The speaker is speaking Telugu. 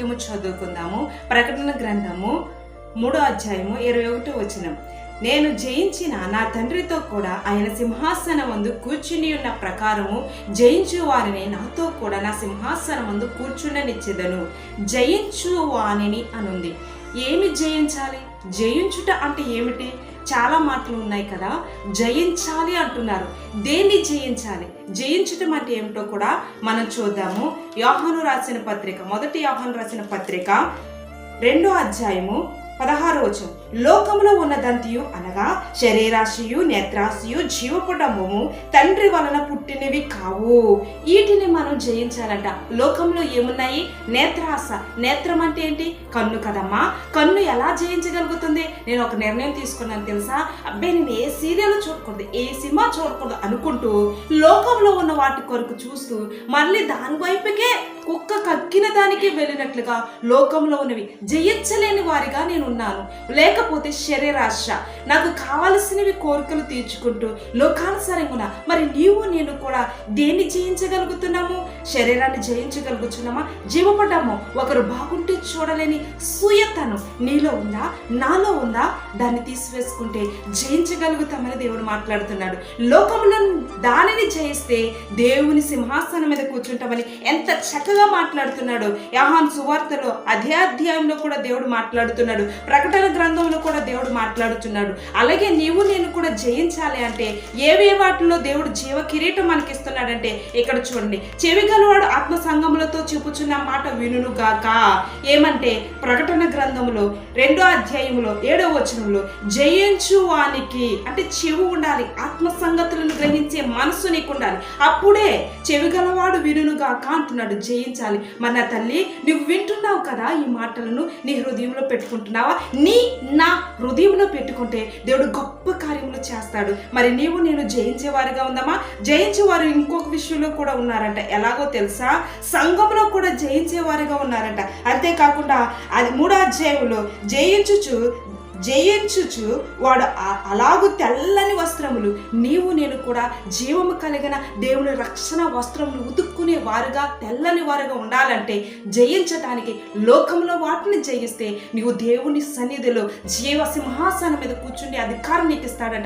వాక్యము చదువుకుందాము. ప్రకటన గ్రంథము మూడో అధ్యాయము ఇరవై ఒకటి వచనం. నేను జయించిన నా తండ్రితో కూడా ఆయన సింహాసనం ముందు కూర్చుని ఉన్న ప్రకారము జయించు వారిని నాతో కూడా నా సింహాసనం ముందు కూర్చుండనిచ్చేదను. జయించు వాణిని అనుంది. ఏమి జయించాలి? జయించుట అంటే ఏమిటి? చాలా మాటలు ఉన్నాయి కదా. జయించాలి అంటున్నారు. దేన్ని జయించాలి? జయించటం అంటే ఏమిటో కూడా మనం చూద్దాము. యోహాను రాసిన పత్రిక మొదటి యోహాను రాసిన పత్రిక రెండో అధ్యాయము పదహారు వచనం. లోకములో ఉన్నదంతియు అనగా శరీరాశియు నేత్రాశియు జీవపుడము తండ్రి వలన పుట్టినవి కావు. వీటిని మనం జయించాలంట. లోకంలో ఏమున్నాయి? నేత్రాశ. నేత్రం అంటే ఏంటి? కన్ను కదమ్మా. కన్ను ఎలా జయించగలుగుతుంది? నేను ఒక నిర్ణయం తీసుకున్నాను తెలుసా? అబ్బాయి నేను ఏ సీరియల్ చూడకూడదు ఏ సినిమా చూడకూడదు అనుకుంటూ లోకంలో ఉన్న వాటి కొరకు చూస్తూ మళ్ళీ దాని వైపుకే కుక్క కక్కిన దానికి వెళ్ళినట్లుగా లోకంలో ఉన్నవి జయించలేని వారిగా నేను ఉన్నాను. లేకపోతే శరీరాశ. నాకు కావలసినవి కోరికలు తీర్చుకుంటూ లోకానుసారంగా మరి నేను కూడా దేన్ని జయించగలుగుతున్నాము? శరీరాన్ని జయించగలుగుతున్నామా? జీవపడ్డాము. ఒకరు బాగుంటే చూడలేని సూయతను నీలో ఉందా? నాలో ఉందా? దాన్ని తీసివేసుకుంటే జయించగలుగుతామని దేవుడు మాట్లాడుతున్నాడు. లోకంలో దానిని జయిస్తే దేవుని సింహాసనం మీద కూర్చుంటామని ఎంత చక్కగా మాట్లాడుతున్నాడు. యహాన్ సువార్తలో అదే అధ్యాయంలో కూడా దేవుడు మాట్లాడుతున్నాడు. ప్రకటన గ్రంథంలో కూడా దేవుడు మాట్లాడుతున్నాడు. అలాగే నీవు నేను కూడా జయించాలి అంటే ఏవే వాటిలో దేవుడు జీవకిరి కిరీటం మనకి ఇస్తున్నాడంటే ఇక్కడ చూడండి. చెవి గలవాడు ఆత్మ సంగములతో చూపుచున్న మాట వినును గాక. ఏమంటే ప్రకటన గ్రంథంలో రెండో అధ్యాయంలో ఏడో వచనంలో జయించు వానికి అంటే చెవి ఉండాలి. ఆత్మ సంగతులు గ్రహించే మనస్సు నీకు ఉండాలి అప్పుడే చెవి గలవాడు వినును అంటున్నాడు జయించాలి. మన తల్లి నువ్వు వింటున్నావు కదా ఈ మాటలను నీ హృదయంలో పెట్టుకుంటున్నావా? నీ నా హృదయంలో పెట్టుకుంటే దేవుడు గొప్ప కార్యములు చేస్తాడు. మరి నీవు నేను జయించేవారిగా ఉందామా జయించేవారు ఇంకొక విషయంలో కూడా ఉన్నారంట. ఎలాగో తెలుసా? సంఘంలో కూడా జయించేవారిగా ఉన్నారంట. అంతేకాకుండా అది మూడో అధ్యాయంలో జయించుచు జయించుచు వాడు ఆ- అలాగు తెల్లని వస్త్రములు. నీవు నేను కూడా జీవము కలిగిన దేవుని రక్షణ వస్త్రములు ఉతుక్కునే వారుగా తెల్లని వారుగా ఉండాలంటే జయించటానికి లోకంలో వాటిని జయిస్తే నీవు దేవుని సన్నిధిలో జీవ సింహాసనం మీద కూర్చుండి అధికారం నీకు ఇస్తాడంట.